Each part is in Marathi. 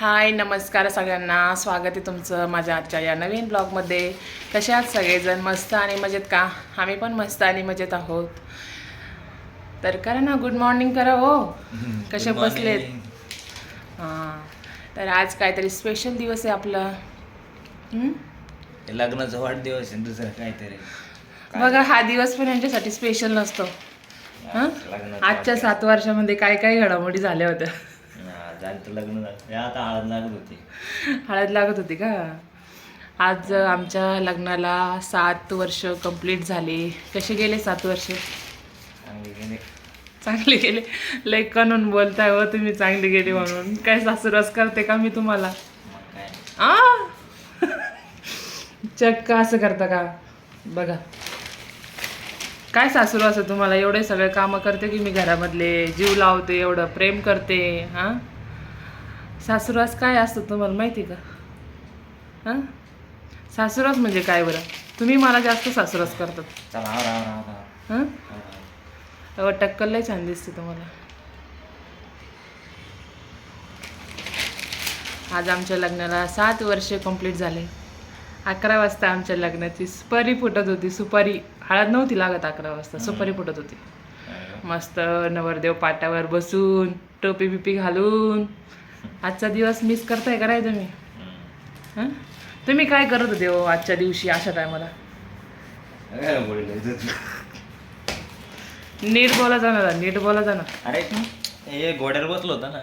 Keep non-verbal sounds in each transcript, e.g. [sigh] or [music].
हाय नमस्कार सगळ्यांना. स्वागत आहे तुमचं माझ्या आजच्या या नवीन ब्लॉगमध्ये. कसे आहात सगळेजण? मस्त आणि मजेत का? आम्ही पण मस्त आणि मजेत आहोत. तर करा ना गुड मॉर्निंग करा हो. [laughs] कसे बसलेत. हां. तर आज काहीतरी स्पेशल दिवस आहे आपला. लग्नाचा वाढदिवस आहे दुसरं काहीतरी. बघा हा दिवस पण यांच्यासाठी स्पेशल नसतो. हं? आजच्या सात वर्षामध्ये काय काय घडामोडी झाल्या होत्या. झालं तर लग्न झालं. आता हळद लागत होती. हळद लागत होती का? आज आमच्या लग्नाला सात वर्ष कंप्लीट झाली. कसे गेले सात वर्ष? चांगली गेले. चांगले गेले. लय कणून बोलताय हो तुम्ही चांगले गेले म्हणून. काय सासूरस करते का मी तुम्हाला? मग काय? आ? चक्क असं करता का? बघा. काय सासूर असं तुम्हाला? एवढे सगळे कामं करते की मी घरामधले? जीव लावते एवढं प्रेम करते हां? सासूरास काय असतं तुम्हाला माहिती का? हां? सासूरास म्हणजे काय बरं? तुम्ही मला जास्त सासूरास करतात. चला आवरा आवरा आवरा. हां. अहो टक्कल लय छान दिसते तुम्हाला. आज आमच्या लग्नाला सात वर्ष कंप्लीट झाले. अकरा वाजता आमच्या लग्नाची सुपारी फुटत होती. सुपारी हळद नव्हती लागत अकरा वाजता सुपारी फुटत होती. मस्त नवरदेव पाटावर बसून टोपी बिपी घालून आजचा दिवस मिस करताय का नाही तुम्ही. हं? तुम्ही काय करत होते हो आजच्या दिवशी अशा टायमाला काय बोलले? नीट बोला जाणार नीट बोला जाणार. अरे हे घोड्यावर बसलो होता ना.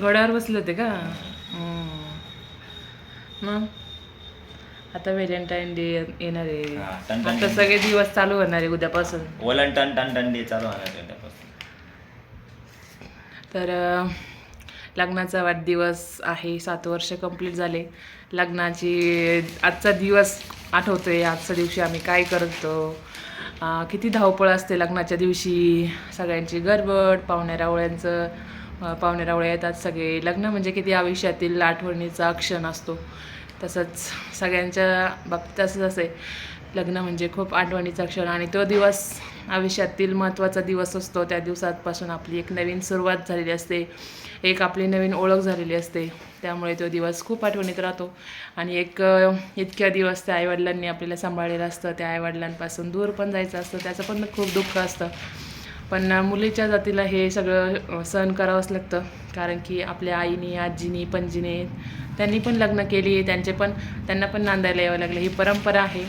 घोड्यावर बसले होते का? हम्म. मग? आता व्हॅलेंटाईन डे येणार आहे. हा, टन टन आता सगळे दिवस चालू होणार आहे उद्यापासून. ओलन टन टन टन डे चालू होणार तर लग्नाचा वाढदिवस आहे सात वर्ष कंप्लीट झाले. लग्नाची आजचा दिवस आठवतो आहे आजच्या दिवशी आम्ही काय करतो. किती धावपळ असते लग्नाच्या दिवशी. सगळ्यांची गडबड पाहुण्यारावळ्यांचं अं, पाहुण्यारावळे येतात सगळे. लग्न म्हणजे किती आयुष्यातील आठवणीचा क्षण असतो. तसंच सगळ्यांच्या बाबतीत तसंच असे लग्न म्हणजे खूप आठवणीचा क्षण आणि तो दिवस आयुष्यातील महत्त्वाचा दिवस असतो. त्या दिवसापासून आपली एक नवीन सुरुवात झालेली असते. एक आपली नवीन ओळख झालेली असते. त्यामुळे तो दिवस खूप आठवणीत राहतो. आणि एक इतक्या दिवस त्या आईवडिलांनी आपल्याला सांभाळलेलं असतं. त्या आईवडिलांपासून दूर पण जायचं असतं. त्याचं पण खूप दुःख असतं. पण मुलीच्या जातीला हे सगळं सहन करावंच लागतं. कारण की आपल्या आईनी आजीनी पणजीने त्यांनी पण लग्न केली. त्यांचे पण त्यांना पण नांदायला यावं लागलं. ही परंपरा आहे.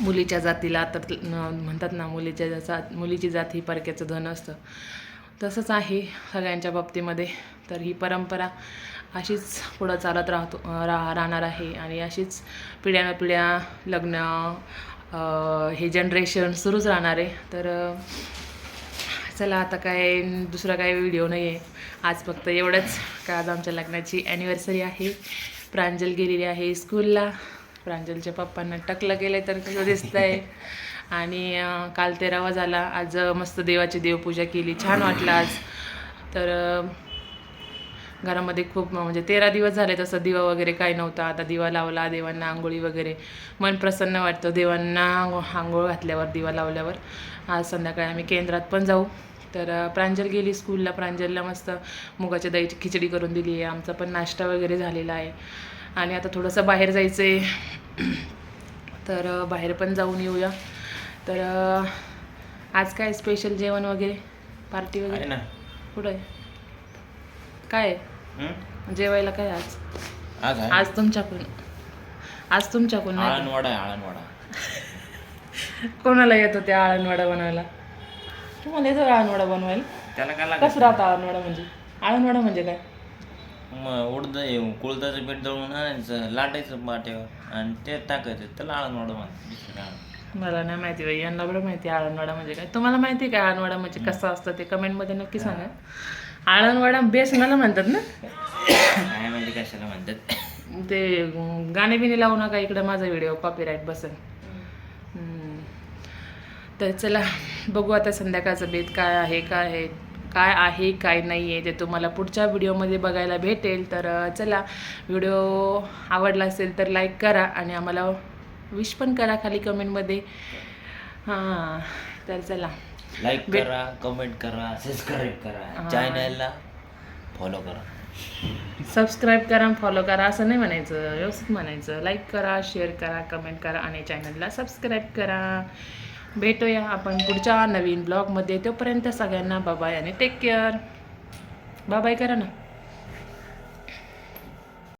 मुलीच्या जातीला तर म्हणतात ना मुलीच्या जात मुलीची जात ही परक्याचं धन असतं. तसंच आहे सगळ्यांच्या बाबतीमध्ये. तर ही परंपरा अशीच पुढं चालत राहतो रा राहणार आहे. आणि अशीच पिढ्यानपिढ्या लग्न हे जनरेशन सुरूच राहणार आहे. तर चला आता काय दुसरा काय व्हिडिओ नाही आहे आज फक्त एवढंच. का आज आमच्या लग्नाची ॲनिव्हर्सरी आहे. प्रांजल गेलेली आहे स्कूलला प्रांजलच्या पप्पांना टकलं केलं तर कसं दिसतं आहे आणि काल तेरावा झाला. आज मस्त देवाची देवपूजा केली. छान वाटलं आज. तर घरामध्ये खूप म्हणजे तेरा दिवस झाले तसं दिवा वगैरे काही नव्हता. आता दिवा लावला देवांना आंघोळी वगैरे. मन प्रसन्न वाटतं देवांना आंघोळ घातल्यावर दिवा लावल्यावर. आज संध्याकाळी आम्ही केंद्रात पण जाऊ. तर प्रांजल गेली स्कूलला. प्रांजलला मस्त मुगाच्या दहीची खिचडी करून दिली आहे. आमचा पण नाश्ता वगैरे झालेला आहे. आणि आता थोडंसं बाहेर जायचं आहे तर बाहेर पण जाऊन येऊया. तर आज काय स्पेशल जेवण वगैरे? पार्टी वगैरे? ना. कुठं आहे? काय? जेवायला काय आज? आज तुमच्याकडून. आज तुमच्याकडून आळणवाडा आहे आळणवाडा? [laughs] कोणाला येतो ते आळणवाडा बनवायला? तुम्हाला येतो आळणवाडा बनवायला? त्याला काय कसं राहतं आळणवाडा म्हणजे? आळणवाडा म्हणजे काय? मग उडद कुळदाचं पीठ दळून आणायचं लाटायचं पाट्यावर आणि ते टाकायचं. त्याला आळणवाडा म्हणतात दुसरं. मला नाही माहिती बाई यांना बरं माहिती आहे आळणवाडा म्हणजे काय? तुम्हाला माहिती आहे का आळणवाडा म्हणजे कसं असतं ते कमेंटमध्ये नक्की सांगा. आळणवाडा बेसनाला म्हणतात ना? काय माहिती कशाला म्हणतात? ते अं, गाणे बिणे लावू नका इकडं माझा व्हिडिओ कॉपीराईट बसेल हम्म. तर चला बघू आता संध्याकाळचं बेत काय आहे काय आहे. काय आहे काय नाही आहे ते तुम्हाला पुढच्या व्हिडिओमध्ये बघायला भेटेल. तर चला व्हिडिओ आवडला असेल तर लाईक करा आणि आम्हाला विश पण करा खाली कमेंटमध्ये हां तर चला. लाईक करा कमेंट करा सबस्क्राईब करा. चॅनलला फॉलो करा. सबस्क्राईब करा फॉलो करा असं नाही म्हणायचं. व्यवस्थित म्हणायचं. लाईक करा शेअर करा कमेंट करा आणि चॅनलला सबस्क्राईब करा. भेटूया आपण पुढच्या नवीन ब्लॉगमध्ये तोपर्यंत सगळ्यांना बाबाय आणि टेक केअर बाबाय करा ना.